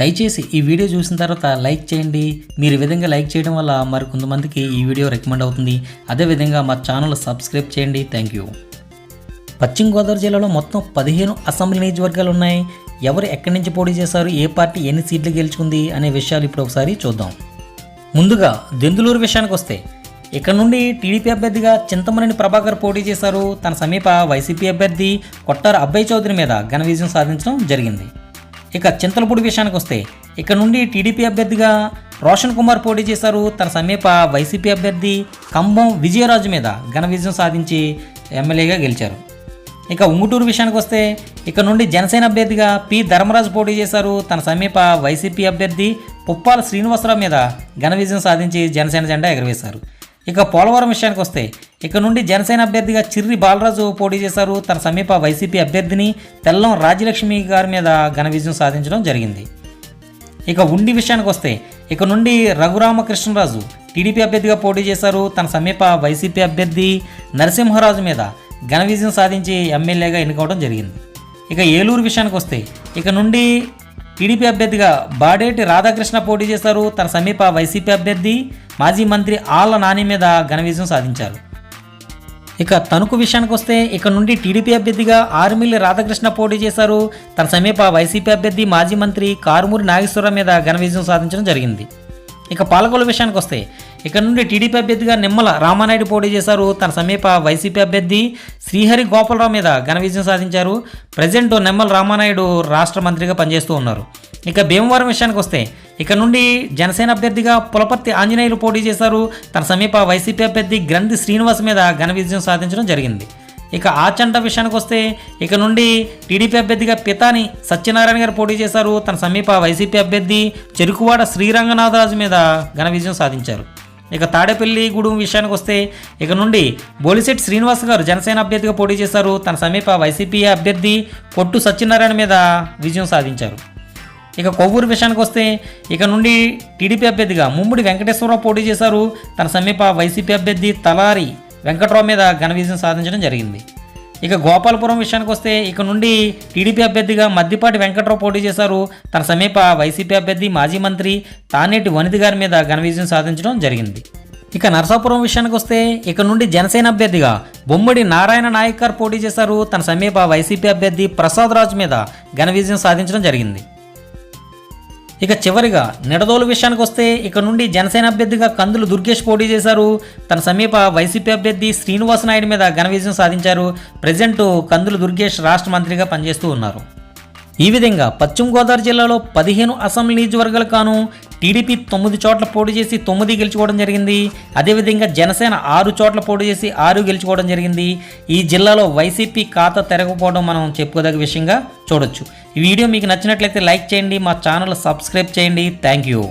దయచేసి ఈ వీడియో చూసిన తర్వాత లైక్ చేయండి. మీరు ఈ విధంగా లైక్ చేయడం వల్ల మరి కొంతమందికి ఈ వీడియో రికమెండ్ అవుతుంది. అదేవిధంగా మా ఛానల్ సబ్స్క్రైబ్ చేయండి. Thank you. పశ్చిమ గోదావరి జిల్లాలో మొత్తం పదిహేను అసెంబ్లీ నియోజకవర్గాలు ఉన్నాయి. ఎవరు ఎక్కడి నుంచి పోటీ చేశారు? ఏ పార్టీ ఎన్ని సీట్లు గెలుచుకుంది? అనే విషయాలు ఇప్పుడు ఒకసారి చూద్దాం. ముందుగా దెందులూరు విషయానికి వస్తే ఇక్కడ నుండి టీడీపీ అభ్యర్థిగా చింతమనేని ప్రభాకర్ పోటీ చేశారు. తన సమీప వైసీపీ అభ్యర్థి కొట్టారు అబ్బాయి చౌదరి మీద ఘన విజయం సాధించడం జరిగింది. ఇక చింతలపూడి విషయానికి వస్తే ఇక్కడ నుండి టీడీపీ అభ్యర్థిగా రోషన్ కుమార్ పోటీ చేశారు. తన సమీప వైసీపీ అభ్యర్థి కంబం విజయరాజు మీద ఘన విజయం సాధించి ఎమ్మెల్యేగా గెలిచారు. ఇక ఉంగుటూరు విషయానికి వస్తే ఇక్కడ నుండి జనసేన అభ్యర్థిగా పి ధర్మరాజు పోటీ చేశారు. తన సమీప వైసీపీ అభ్యర్థి పుప్పాల శ్రీనివాసరావు మీద ఘన విజయం సాధించి జనసేన జెండా ఎగరవేశారు. ఇక పోలవరం విషయానికి వస్తే ఇక్కడ నుండి జనసేన అభ్యర్థిగా చిర్రి బాలరాజు పోటీ చేశారు. తన సమీప వైసీపీ అభ్యర్థిని తెల్లం రాజ్యలక్ష్మి గారి మీద ఘన విజయం సాధించడం జరిగింది. ఇక ఉండి విషయానికి వస్తే ఇక నుండి రఘురామకృష్ణరాజు టీడీపీ అభ్యర్థిగా పోటీ చేశారు. తన సమీప వైసీపీ అభ్యర్థి నరసింహరాజు మీద ఘన విజయం సాధించి ఎమ్మెల్యేగా ఎన్నుకోవడం జరిగింది. ఇక ఏలూరు విషయానికి వస్తే ఇక నుండి టీడీపీ అభ్యర్థిగా బాడేటి రాధాకృష్ణ పోటీ చేశారు. తన సమీప వైసీపీ అభ్యర్థి మాజీ మంత్రి ఆళ్ళ నాని మీద ఘన విజయం సాధించారు. ఇక తణుకు విషయానికి వస్తే ఇక్కడ నుండి టీడీపీ అభ్యర్థిగా ఆర్మిల్లి రాధాకృష్ణ పోటీ చేశారు. తన సమీప వైసీపీ అభ్యర్థి మాజీ మంత్రి కారుమూరి నాగేశ్వరరావు మీద ఘన విజయం సాధించడం జరిగింది. ఇక పాలకొల విషయానికి వస్తే ఇక్కడ నుండి టీడీపీ అభ్యర్థిగా నిమ్మల రామానాయుడు పోటీ చేశారు. తన సమీప వైసీపీ అభ్యర్థి శ్రీహరి గోపాలరావు మీద ఘన విజయం సాధించారు. ప్రజెంట్ నిమ్మల రామానాయుడు రాష్ట్ర మంత్రిగా పనిచేస్తూ ఉన్నారు. ఇక భీమవరం విషయానికి వస్తే ఇక్కడ నుండి జనసేన అభ్యర్థిగా పులపర్తి ఆంజనేయులు పోటీ చేశారు. తన సమీప వైసీపీ అభ్యర్థి గ్రంథి శ్రీనివాస్ మీద ఘన విజయం సాధించడం జరిగింది. ఇక ఆచంట విషయానికి వస్తే ఇక నుండి టీడీపీ అభ్యర్థిగా పితాని సత్యనారాయణ గారు పోటీ చేశారు. తన సమీప వైసీపీ అభ్యర్థి చెరుకువాడ శ్రీరంగనాథరాజు మీద ఘన విజయం సాధించారు. ఇక తాడేపల్లి గూడెం విషయానికి వస్తే ఇక నుండి బోలిశెట్టి శ్రీనివాస్ గారు జనసేన అభ్యర్థిగా పోటీ చేశారు. తన సమీప వైసీపీ అభ్యర్థి కొట్టు సత్యనారాయణ మీద విజయం సాధించారు. ఇక కొవ్వూరు విషయానికి వస్తే ఇక నుండి టీడీపీ అభ్యర్థిగా ముమ్మిడి వెంకటేశ్వరరావు పోటీ చేశారు. తన సమీప వైసీపీ అభ్యర్థి తలారి వెంకట్రావు మీద ఘన విజయం సాధించడం జరిగింది. ఇక గోపాలపురం విషయానికి వస్తే ఇక నుండి టీడీపీ అభ్యర్థిగా మద్దిపాటి వెంకట్రావు పోటీ చేశారు. తన సమీప వైసీపీ అభ్యర్థి మాజీ మంత్రి తానేటి వనిత గారి మీద ఘన విజయం సాధించడం జరిగింది. ఇక నరసాపురం విషయానికి వస్తే ఇక నుండి జనసేన అభ్యర్థిగా బొమ్మడి నారాయణ నాయక్ గారు పోటీ చేశారు. తన సమీప వైసీపీ అభ్యర్థి ప్రసాద్ రాజు మీద ఘన విజయం సాధించడం జరిగింది. ఇక చివరిగా నిడదోలు విషయానికి వస్తే ఇక నుండి జనసేన అభ్యర్థిగా కందులు దుర్గేష్ పోటీ చేశారు. తన సమీప వైసీపీ అభ్యర్థి శ్రీనివాస నాయుడు మీద ఘన విజయం సాధించారు. ప్రజెంట్ కందులు దుర్గేష్ రాష్ట్ర మంత్రిగా పనిచేస్తూ ఉన్నారు. ఈ విధంగా పశ్చిమ గోదావరి జిల్లాలో పదిహేను అసెంబ్లీ నియోజకవర్గాలు కాను టీడీపీ తొమ్మిది చోట్ల పోటీ చేసి తొమ్మిది గెలుచుకోవడం జరిగింది. అదేవిధంగా జనసేన ఆరు చోట్ల పోటీ చేసి ఆరు గెలుచుకోవడం జరిగింది. ఈ జిల్లాలో వైసీపీ ఖాతా తెరగకపోవడం మనం చెప్పుకోదగ్గ విషయంగా చూడొచ్చు. ఈ వీడియో మీకు నచ్చినట్లయితే లైక్ చేయండి మా ఛానల్ సబ్స్క్రైబ్ చేయండి. Thank you.